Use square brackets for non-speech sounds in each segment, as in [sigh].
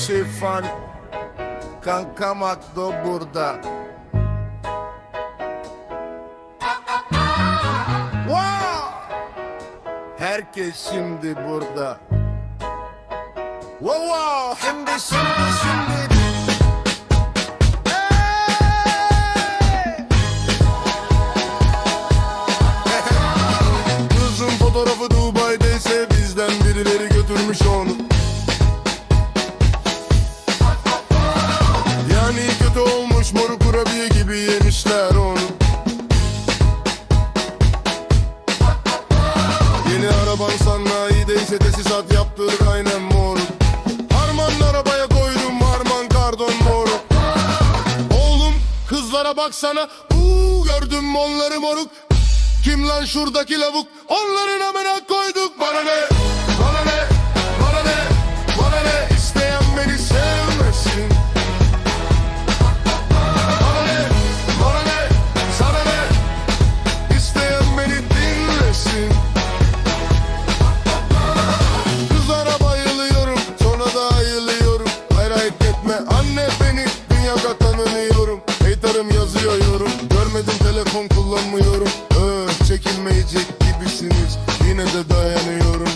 şey fan Kankam Akdo burada. Wow! Herkes şimdi burada. Wow wow Şimdi şimdi. Şimdi! [laughs] Kızın fotoğrafı Dubai'deyse bizden birileri götürmüş onu gibi yemişler onu Yeni araban sanayideyse tesisat yaptır aynen moruk. Harman arabaya koydum harman kardon moruk. Oğlum kızlara baksana. Uuu gördüm onları moruk. Kim lan şuradaki lavuk? Onların amına kullanmıyorum. Öh çekilmeyecek gibisiniz. Yine de dayanıyorum.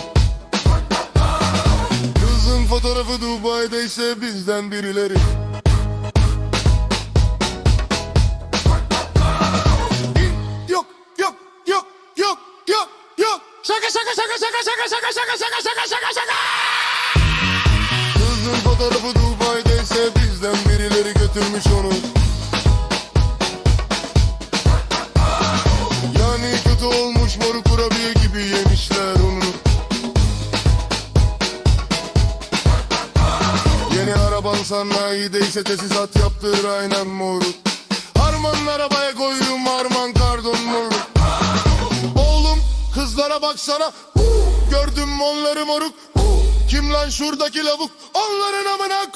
Kızın fotoğrafı Dubai'deyse bizden birileri. Yok yok yok yok yok yok. Şaka şaka şaka şaka şaka şaka şaka şaka şaka şaka şaka. Kızın fotoğrafı Dubai'deyse bizden birileri götürmüş onu Araban sanayideyse tesisat yaptır aynen moruk. Harman arabaya koydum harman kardon moruk. Oğlum kızlara baksana. Gördüm onları moruk. Kim lan şuradaki lavuk? Onların amına ne